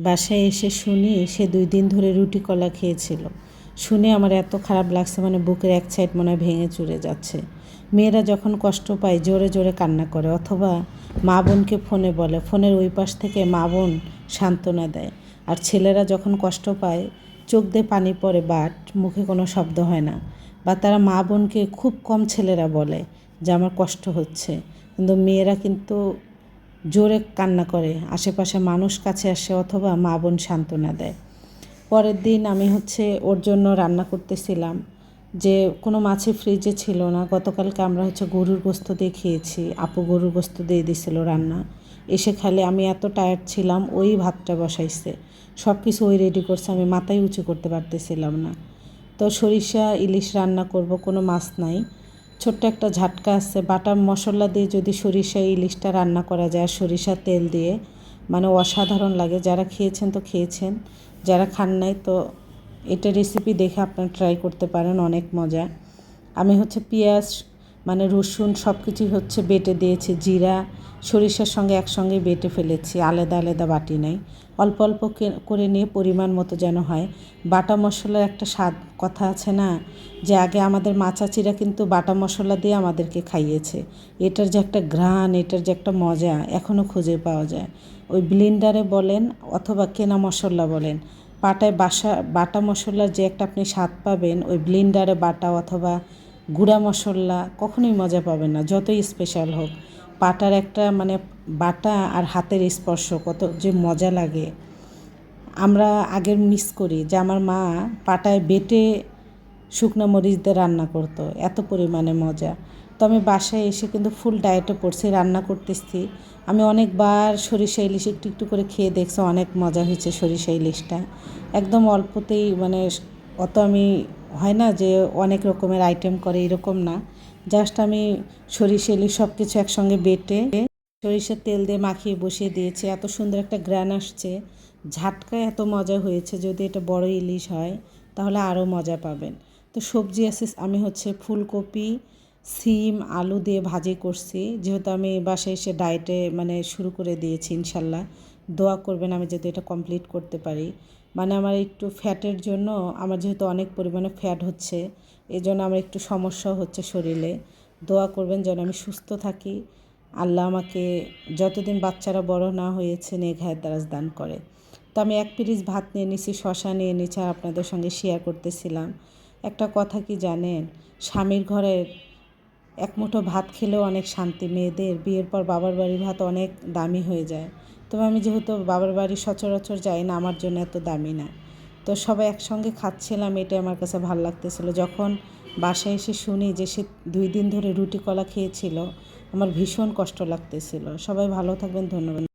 বাসায় এসে শুনি সে দুই দিন ধরে রুটি কলা খেয়েছিল। শুনে আমার এত খারাপ লাগছে মানে বুকের এক সাইড মনে হয় ভেঙে চুরে যাচ্ছে। মেয়েরা যখন কষ্ট পায়, জোরে জোরে কান্না করে, অথবা মা বোনকে ফোনে বলে। ফোনের ওই পাশ থেকে মা বোন সান্ত্বনা দেয়। আর ছেলেরা যখন কষ্ট পায়, চোখ দিয়ে পানি পড়ে, বাট মুখে কোনো শব্দ হয় না। বা তারা মা বোনকে খুব কম ছেলেরা বলে, যে আমার কষ্ট হচ্ছে। কিন্তু মেয়েরা কিন্তু জোরে কান্না করে, আশেপাশে মানুষ কাছে আসে অথবা মা বোন সান্ত্বনা দেয়। পরের দিন আমি হচ্ছে ওর জন্য রান্না করতেছিলাম, যে কোনো মাছে ফ্রিজে ছিল না। গতকালকে আমরা হচ্ছে গরুর গোস্ত দিয়ে খেয়েছি, আপু গরুর গোস্ত দিয়ে দিছিল রান্না। এসে খালে আমি এত টায়ার্ড ছিলাম, ওই ভাতটা বসাইছে। সব কিছু ওই রেডি করছে, আমি মাথায় উঁচু করতে পারতেছিলাম না। তো সরিষা, ইলিশ রান্না করব, কোনো মাছ নাই। ছোট্ট একটা ঝাটকা আছে। বাটার মশলা দিয়ে যদি সরিষা ইলিশটা রান্না করা যায় সরিষা তেল দিয়ে মানে অসাধারণ লাগে। যারা খেয়েছেন তো খেয়েছেন, যারা খান নাই তো এটা রেসিপি দেখে আপনারা ট্রাই করতে পারেন, অনেক মজা। আমি হচ্ছে পেঁয়াজ মানে রসুন সব কিছুই হচ্ছে বেটে দিয়েছে, জিরা, সরিষার সঙ্গে একসঙ্গে বেটে ফেলেছি, আলাদা আলাদা বাটি নাই। অল্প অল্প করে নিয়ে পরিমাণ মতো যেন হয়। বাটা মশলার একটা স্বাদ কথা আছে না? যে আগে আমাদের মাচাচিরা কিন্তু বাটা মশলা দিয়ে আমাদেরকে খাইয়েছে। এটার যে একটা ঘ্রাণ, এটার যে একটা মজা এখনও খুঁজে পাওয়া যায়। ওই ব্লিন্ডারে বলেন অথবা কেনা মশলা বলেন, পাটায় বাসা, বাটা মশলার যে একটা আপনি স্বাদ পাবেন, ওই ব্লিন্ডারে বাটা অথবা গুঁড়া মশলা কখনোই মজা পাবে না, যতই স্পেশাল হোক। পাটার একটা মানে বাটা আর হাতের স্পর্শ, কত যে মজা লাগে। আমরা আগের মিস করি যে আমার মা পাটায় বেটে শুকনো মরিচ দিয়ে রান্না করতো, এত পরিমাণে মজা। তো আমি বাসায় এসে কিন্তু ফুল ডায়েটে পড়ছি, রান্না করতেছি। আমি অনেকবার সরিষা ইলিশ একটু একটু করে খেয়ে দেখছি, অনেক মজা হয়েছে সরিষা ইলিশটা। একদম অল্পতেই মানে অত আমি হয় না যে অনেক রকমের আইটেম করে, এরকম না। জাস্ট আমি সরিষা সব কিছু একসঙ্গে বেটে সরিষার তেল দিয়ে মাখিয়ে বসিয়ে দিয়েছি। এত সুন্দর একটা গ্রান আসছে। ঝাটকা এত মজা হয়েছে, যদি এটা বড় ইলিশ হয়, তাহলে আরও মজা পাবেন। তো সবজি আছে, আমি হচ্ছে ফুলকপি, সিম, আলু দিয়ে ভাজি করছি। যেহেতু আমি বাসায় এসে ডায়েটে মানে শুরু করে দিয়েছি, ইনশাল্লাহ। দোয়া করবেন আমি যাতে এটা কমপ্লিট করতে পারি। মানে আমার একটু ফ্যাটের জন্য আমার যেহেতু অনেক পরিমাণে ফ্যাট হচ্ছে এই জন্য আমার একটু সমস্যাও হচ্ছে শরীরে। দোয়া করবেন যেন আমি সুস্থ থাকি। আল্লাহ আমাকে যতদিন বাচ্চারা বড় না হয়েছে নেঘায়ের দ্বারাজ দান করে। তো আমি এক পিরিচ ভাত নিয়ে নিছি শশা নিয়ে নিচ্ছি আর আপনাদের সঙ্গে শেয়ার করতেছিলাম। একটা কথা কি জানেন? স্বামীর ঘরের এক মুঠো ভাত খেলেও অনেক শান্তি, মেয়েদের বিয়ের পর বাবার বাড়ির ভাত অনেক দামি হয়ে যায়। তবে আমি যেহেতু বাবার বাড়ি সচরাচর যাই না, আমার জন্য এত দামি না। তো সবাই একসঙ্গে খাচ্ছিলাম, এটাই আমার কাছে ভালো লাগতেছিলো। যখন বাসায় এসে শুনি যে সে দুই দিন ধরে রুটি কলা খেয়েছিল, আমার ভীষণ কষ্ট লাগতেছিল। সবাই ভালো থাকবেন, ধন্যবাদ।